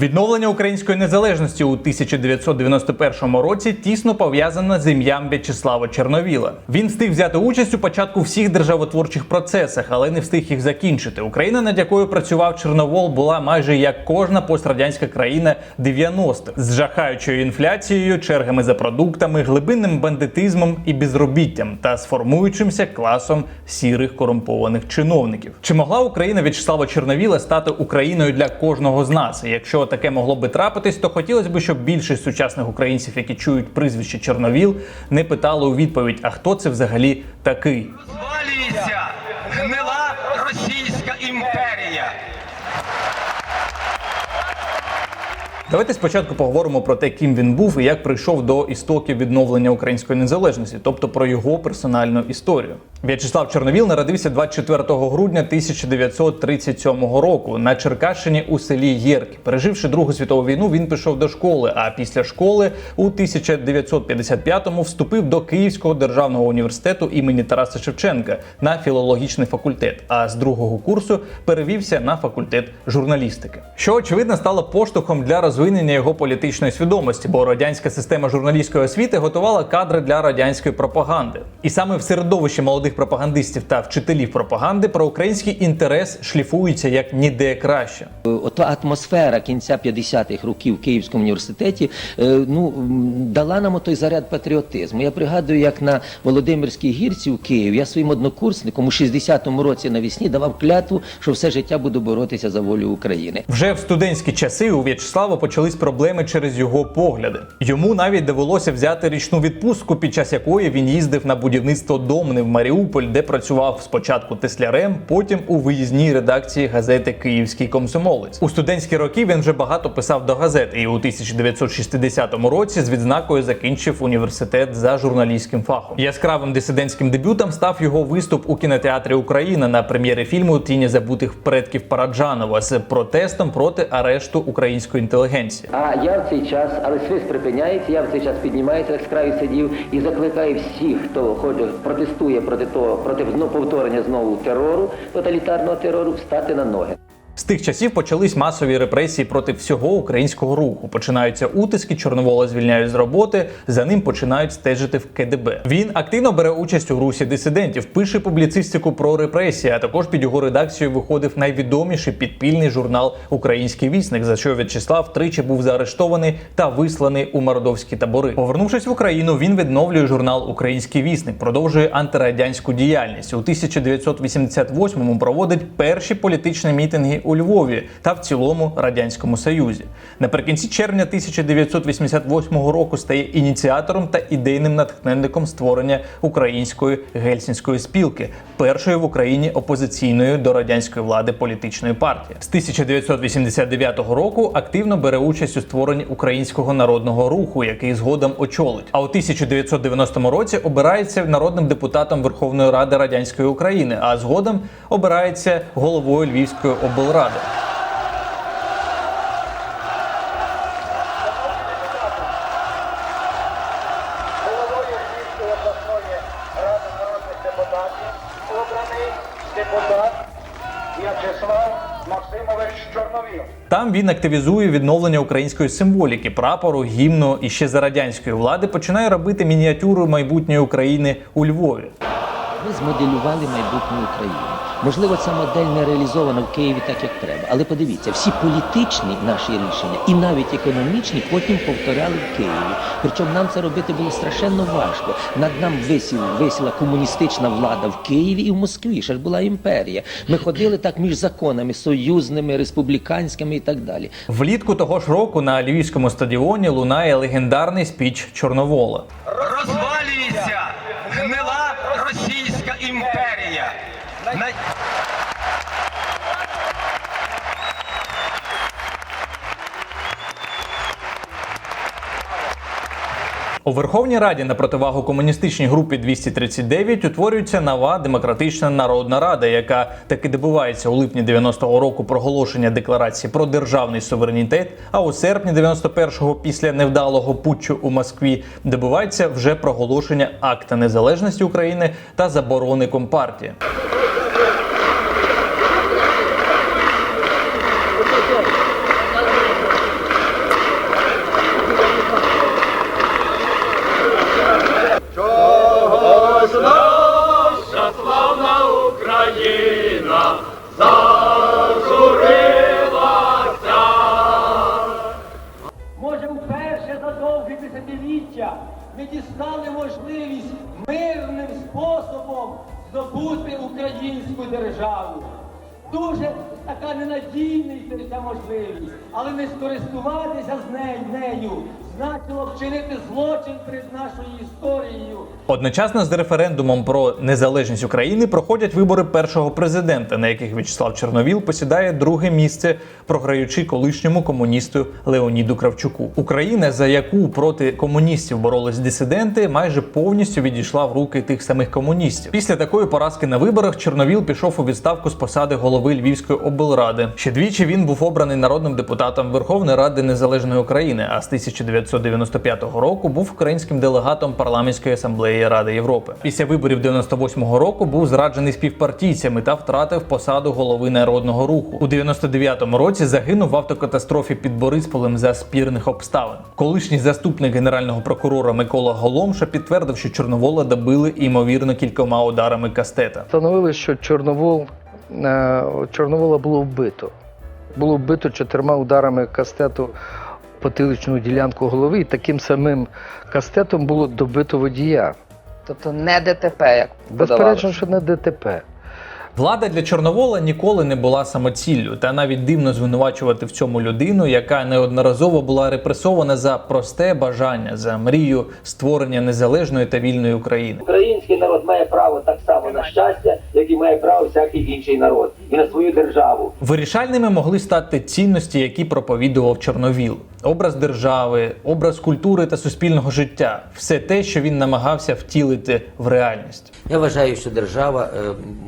Відновлення української незалежності у 1991 році тісно пов'язане з ім'ям В'ячеслава Чорновіла. Він встиг взяти участь у початку всіх державотворчих процесах, але не встиг їх закінчити. Україна, над якою працював Чорновол, була майже як кожна пострадянська країна 90-х з жахаючою інфляцією, чергами за продуктами, глибинним бандитизмом і безробіттям та сформуючимся класом сірих корумпованих чиновників. Чи могла Україна В'ячеслава Чорновіла стати Україною для кожного з нас? І Таке могло би трапитись, то хотілося б, щоб більшість сучасних українців, які чують прізвище Чорновіл, не питали у відповідь: а хто це взагалі такий? Давайте спочатку поговоримо про те, ким він був і як прийшов до істоків відновлення української незалежності, тобто про його персональну історію. В'ячеслав Чорновіл народився 24 грудня 1937 року на Черкащині у селі Єрки. Переживши Другу світову війну, він пішов до школи. А після школи у 1955-му вступив до Київського державного університету імені Тараса Шевченка на філологічний факультет. А з другого курсу перевівся на факультет журналістики, що очевидно стало поштовхом для розвинення його політичної свідомості, бо радянська система журналістської освіти готувала кадри для радянської пропаганди. І саме в середовищі молодих пропагандистів та вчителів пропаганди проукраїнський інтерес шліфується як ніде краще. Ота атмосфера кінця 50-х років в Київському університеті е, ну, дала нам той заряд патріотизму. Я пригадую, як на Володимирській гірці у Києві я своїм однокурсникам у 60-му році навесні давав клятву, що все життя буду боротися за волю України. Вже в студентські часи у В'ячеслава почались проблеми через його погляди. Йому навіть довелося взяти річну відпустку, під час якої він їздив на будівництво домни в Маріуполь, де працював спочатку теслярем, потім у виїзній редакції газети Київський комсомолець. У студентські роки він вже багато писав до газет, і у 1960 році з відзнакою закінчив університет за журналістським фахом. Яскравим дисидентським дебютом став його виступ у кінотеатрі Україна на прем'єрі фільму Тіні забутих предків Параджанова з протестом проти арешту української інтелігенції. А я в цей час, але свист припиняється, я в цей час піднімаюся, як з краю сидів, і закликаю всіх, хто хоче, протестує проти того, проти повторення знову терору, тоталітарного терору, встати на ноги. З тих часів почались масові репресії проти всього українського руху. Починаються утиски, Чорновола звільняють з роботи. За ним починають стежити в КДБ. Він активно бере участь у русі дисидентів, пише публіцистику про репресії. А також під його редакцією виходив найвідоміший підпільний журнал Український вісник, за що В'ячеслав тричі був заарештований та висланий у мордовські табори. Повернувшись в Україну, він відновлює журнал Український вісник, продовжує антирадянську діяльність. У 1988-му проводить перші політичні мітинги у Львові та в цілому радянському союзі. Наприкінці червня 1988 року стає ініціатором та ідейним натхненником створення української гельсінської спілки, першої в Україні опозиційної до радянської влади політичної партії. З 1989 року активно бере участь у створенні українського народного руху, який згодом очолить. А у 1990 році обирається народним депутатом Верховної Ради радянської України, а згодом обирається головою Львівської облради. Обраний депутат В'ячеслав Максимович Чорновіл. Там він активізує відновлення української символіки, прапору, гімну і ще за радянської влади починає робити мініатюру майбутньої України у Львові. Ми змоделювали майбутню Україну. Можливо, ця модель не реалізована в Києві так, як треба. Але подивіться, всі політичні наші рішення і навіть економічні потім повторяли в Києві. Причому нам це робити було страшенно важко. Над нам висіла, висіла комуністична влада в Києві і в Москві. Ще ж була імперія. Ми ходили так між законами союзними, республіканськими і так далі. Влітку того ж року на львівському стадіоні лунає легендарний спіч Чорновола. У Верховній Раді на противагу комуністичній групі 239 утворюється нова демократична народна рада, яка таки добивається у липні 90-го року проголошення декларації про державний суверенітет. А у серпні 91-го, після невдалого путчу у Москві, добивається вже проголошення акта незалежності України та заборони компартії. Здобути українську державу. Дуже така ненадійна ця можливість, але не скористуватися з нею, нею значило вчинити злочин перед нашою історією. Одночасно з референдумом про незалежність України проходять вибори першого президента, на яких В'ячеслав Чорновіл посідає друге місце, програючи колишньому комуністу Леоніду Кравчуку. Україна, за яку проти комуністів боролись дисиденти, майже повністю відійшла в руки тих самих комуністів. Після такої поразки на виборах Чорновіл пішов у відставку з посади голови Львівської облради. Ще двічі він був обраний народним депутатом Верховної Ради Незалежної України, а з 1995 року був українським делегатом парламентської асамблеї Ради Європи. Після виборів 98-го року був зраджений співпартійцями та втратив посаду голови народного руху. У 99-му році загинув в автокатастрофі під Борисполем за спірних обставин. Колишній заступник генерального прокурора Микола Голомша підтвердив, що Чорновола добили ймовірно кількома ударами кастета. Встановили, що Чорновол, е, Чорновола було вбито. Було вбито чотирма ударами кастету потиличну ділянку голови, і таким самим кастетом було добито водія. Тобто не ДТП, як Безперечно, що не ДТП. Влада для Чорновола ніколи не була самоціллю, та навіть дивно звинувачувати в цьому людину, яка неодноразово була репресована за просте бажання, за мрію створення незалежної та вільної України. Український народ має право так само на щастя, як і має право всякий інший народ, і на свою державу. Вирішальними могли стати цінності, які проповідував Чорновіл: образ держави, образ культури та суспільного життя все те, що він намагався втілити в реальність. Я вважаю, що держава е,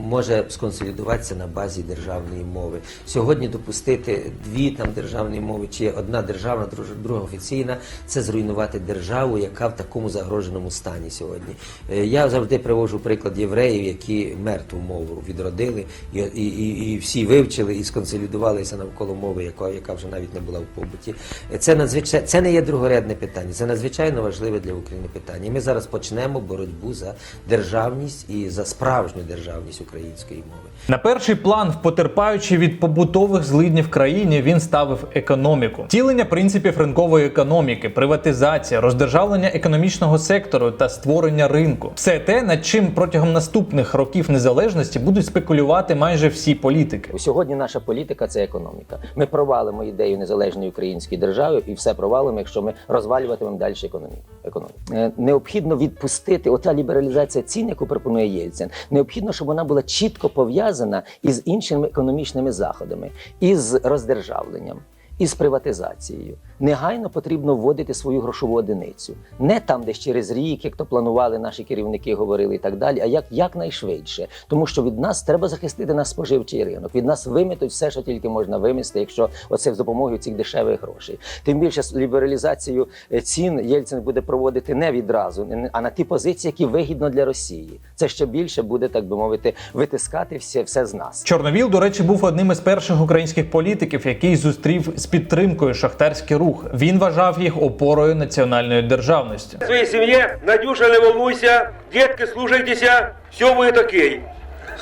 може сконсолідуватися на базі державної мови. Сьогодні допустити дві там державні мови, чи одна державна, друга офіційна, це зруйнувати державу, яка в такому загроженому стані сьогодні. Е, Я завжди привожу приклад євреїв, які мертву мову відродили, і, і, і, всі вивчили і сконсолідувалися навколо мови, яка, яка вже навіть не була в побуті. Це надзвичайно це не є другорядне питання, це надзвичайно важливе для України питання. І ми зараз почнемо боротьбу за державність і за справжню державність української мови. На перший план, потерпаючи від побутових злиднів країні, він ставив економіку, втілення принципів ринкової економіки, приватизація, роздержавлення економічного сектору та створення ринку. Все те, над чим протягом наступних років незалежності будуть спекулювати майже всі політики. Сьогодні наша політика це економіка. Ми провалимо ідею незалежної української держави і все провалимо, якщо ми розвалюватимемо далі економіку. економіку. Необхідно відпустити ота лібералізація цін, яку пропонує Єльцин. Необхідно, щоб вона була чітко пов'язана із іншими економічними заходами, із роздержавленням. Із приватизацією негайно потрібно вводити свою грошову одиницю, не там, де через рік, як то планували наші керівники, говорили і так далі, а як якнайшвидше, тому що від нас треба захистити наш споживчий ринок. Від нас виметуть все, що тільки можна вимести, якщо оце з допомогою цих дешевих грошей. Тим більше з лібералізацію е, цін Єльцин буде проводити не відразу, а на ті позиції, які вигідно для Росії. Це ще більше буде, так би мовити, витискати все, все з нас. Чорновіл, до речі, був одним із перших українських політиків, який зустрів з підтримкою шахтарський рух. Він вважав їх опорою національної державності. Своїй сім'ї Надюша, не волнуйся, дітки слушайтеся, все буде окей.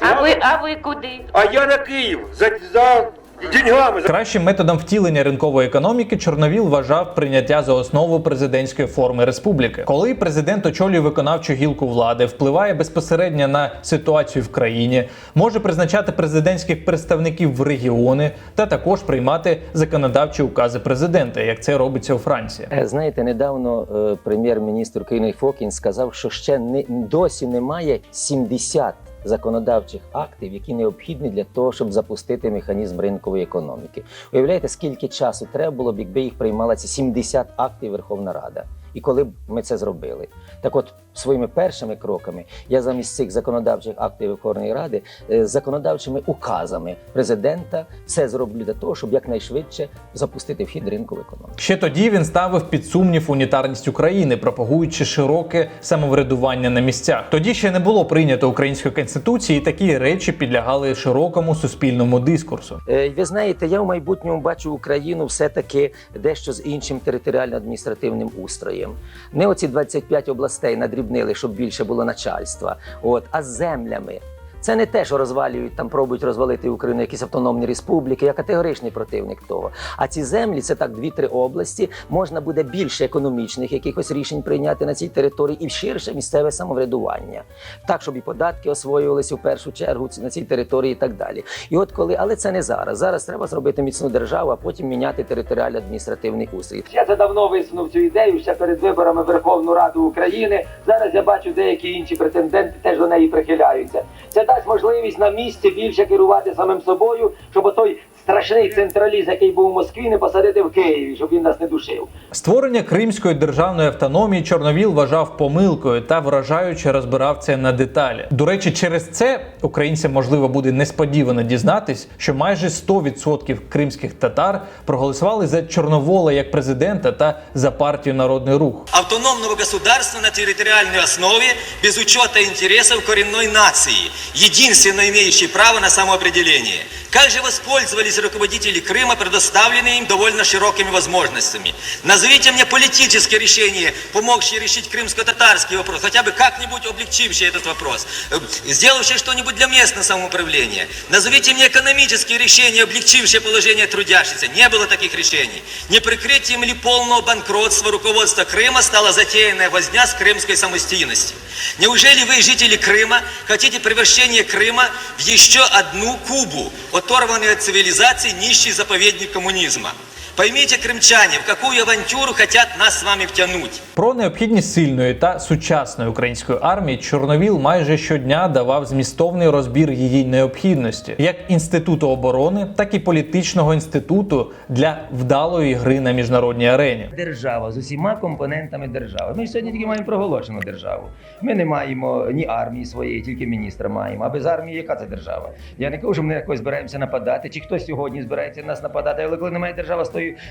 А ви, а ви куди? А я на Київ за, за деньгами. Кращим методом втілення ринкової економіки Чорновіл вважав прийняття за основу президентської форми республіки. Коли президент очолює виконавчу гілку влади, впливає безпосередньо на ситуацію в країні, може призначати президентських представників в регіони та також приймати законодавчі укази президента, як це робиться у Франції. Е, Знаєте, недавно е, прем'єр-міністр України Фокін сказав, що ще не досі немає 70 законодавчих актів, які необхідні для того, щоб запустити механізм ринкової економіки. Уявляєте, скільки часу треба було б, якби їх приймала ці 70 актів Верховна Рада? І коли б ми це зробили, так от своїми першими кроками я замість цих законодавчих актів Верховної Ради е, законодавчими указами президента все зроблю для того, щоб якнайшвидше запустити в хід ринкову економіку. Ще тоді він ставив під сумнів унітарність України, пропагуючи широке самоврядування на місцях. Тоді ще не було прийнято української конституції, і такі речі підлягали широкому суспільному дискурсу. Е, Ви знаєте, я в майбутньому бачу Україну все-таки дещо з іншим територіально-адміністративним устроєм. Не оці 25 областей надрібнили, щоб більше було начальства, от, а землями. Це не те, що розвалюють там, пробують розвалити Україну, якісь автономні республіки. Я категоричний противник того. А ці землі це так дві-три області. Можна буде більше економічних якихось рішень прийняти на цій території і ширше місцеве самоврядування, так щоб і податки освоювалися в першу чергу на цій території, і так далі. І от коли, але це не зараз. Зараз треба зробити міцну державу, а потім міняти територіальний адміністративний устрій. Я це давно висунув цю ідею ще перед виборами Верховну Раду України. Зараз я бачу, деякі інші претенденти теж до неї прихиляються. Це дасть можливість на місці більше керувати самим собою, щоб той страшний централізм, який був у Москві, не посадити в Києві, щоб він нас не душив. Створення Кримської державної автономії Чорновіл вважав помилкою та вражаюче розбирав це на деталі. До речі, через це українцям можливо буде несподівано дізнатись, що майже 100% кримських татар проголосували за Чорновола як президента та за партію Народний рух. автономного государства на территориальной основе без учета интересов коренной нации, единственно имеющей право на самоопределение. Как же воспользовались руководители Крыма предоставленными им довольно широкими возможностями? Назовите мне политические решения, помогшие решить крымско-татарский вопрос, хотя бы как-нибудь облегчившие этот вопрос, э, сделавшие что-нибудь для местного самоуправления. Назовите мне экономические решения, облегчившие положение трудящихся. Не было таких решений. Не прикрытием ли полного банкротства руководства Крыма стала затеянная возня с крымской самостоятельностью? Неужели вы, жители Крыма, хотите превращения Крыма в еще одну Кубу, оторванную от цивилизации нищий заповедник коммунизма? Поймите, крымчане, в какую авантюру хотят нас с вами втянуть. Про необхідність сильної та сучасної української армії Чорновіл майже щодня давав змістовний розбір її необхідності, як інституту оборони, так і політичного інституту для вдалої гри на міжнародній арені. Держава з усіма компонентами держави. Ми ж сьогодні тільки маємо проголошену державу. Ми не маємо ні армії своєї, тільки міністра маємо. А без армії яка це держава? Я не кажу, що ми якось збираємося нападати, чи хтось сьогодні збирається нас нападати, але коли немає держави з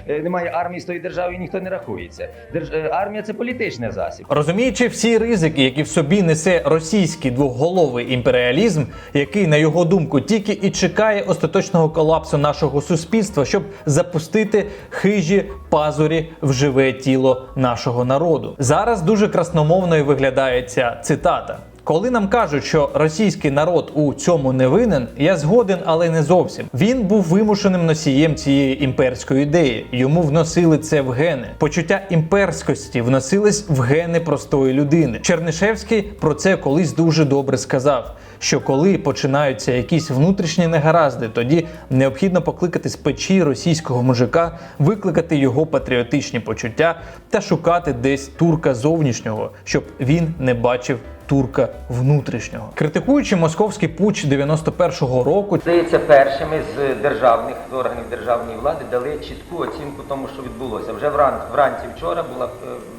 е, немає армії з тої держави, ніхто не рахується. Держ... е, Армія це політичний засіб. Розуміючи всі ризики, які в собі несе російський двоголовий імперіалізм, який, на його думку, тільки і чекає остаточного колапсу нашого суспільства, щоб запустити хижі пазурі в живе тіло нашого народу. Зараз дуже красномовною виглядає ця цитата. Коли нам кажуть, що російський народ у цьому не винен, я згоден, але не зовсім. Він був вимушеним носієм цієї імперської ідеї. Йому вносили це в гени. Почуття імперськості вносились в гени простої людини. Чернишевський про це колись дуже добре сказав. Що коли починаються якісь внутрішні негаразди, тоді необхідно покликати з печі російського мужика, викликати його патріотичні почуття та шукати десь турка зовнішнього, щоб він не бачив турка внутрішнього. Критикуючи московський путч 91-го року, Здається, першими з державних з органів державної влади дали чітку оцінку тому, що відбулося. Вже вранці, вранці вчора була е,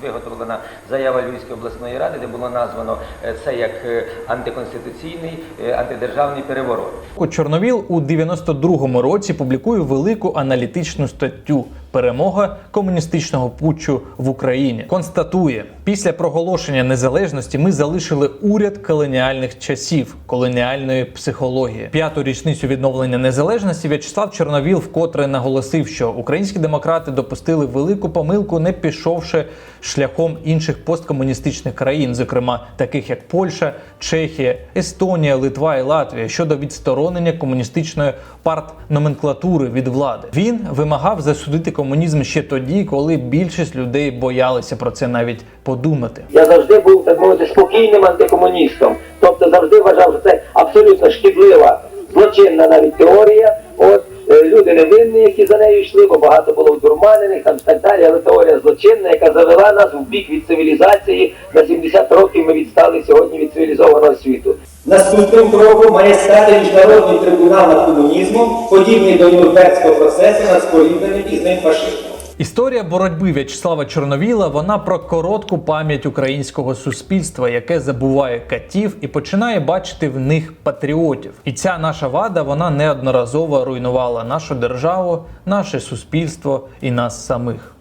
виготовлена заява Львівської обласної ради, де було названо е, це як е, антиконституційний, антидержавний переворот. Чорновіл у 92-му році публікує велику аналітичну статтю Перемога комуністичного путчу в Україні констатує, після проголошення незалежності ми залишили уряд колоніальних часів, колоніальної психології. П'яту річницю відновлення незалежності В'ячеслав Чорновіл вкотре наголосив, що українські демократи допустили велику помилку, не пішовши шляхом інших посткомуністичних країн, зокрема таких як Польща, Чехія, Естонія, Литва і Латвія, щодо відсторонення комуністичної партноменклатури від влади. Він вимагав засудити комунізм ще тоді, коли більшість людей боялися про це навіть подумати. Я завжди був, так мовити, спокійним антикомуністом. Тобто завжди вважав, що це абсолютно шкідлива, злочинна навіть теорія. От е, люди невинні, які за нею йшли, бо багато було вдурманених там так далі, але теорія злочинна, яка завела нас в бік від цивілізації. На 70 років ми відстали сьогодні від цивілізованого світу. Наступним кроком має стати міжнародний трибунал над комунізмом, подібний до Нюрнберзького процесу над спорідненим із ним фашизмом. Історія боротьби В'ячеслава Чорновіла вона про коротку пам'ять українського суспільства, яке забуває катів і починає бачити в них патріотів. І ця наша вада вона неодноразово руйнувала нашу державу, наше суспільство і нас самих.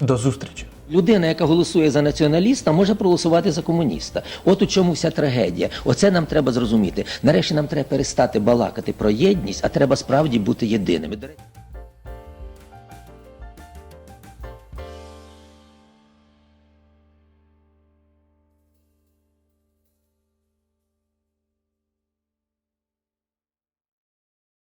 До зустрічі! Людина, яка голосує за націоналіста, може проголосувати за комуніста. От у чому вся трагедія. Оце нам треба зрозуміти. Нарешті нам треба перестати балакати про єдність, а треба справді бути єдиними.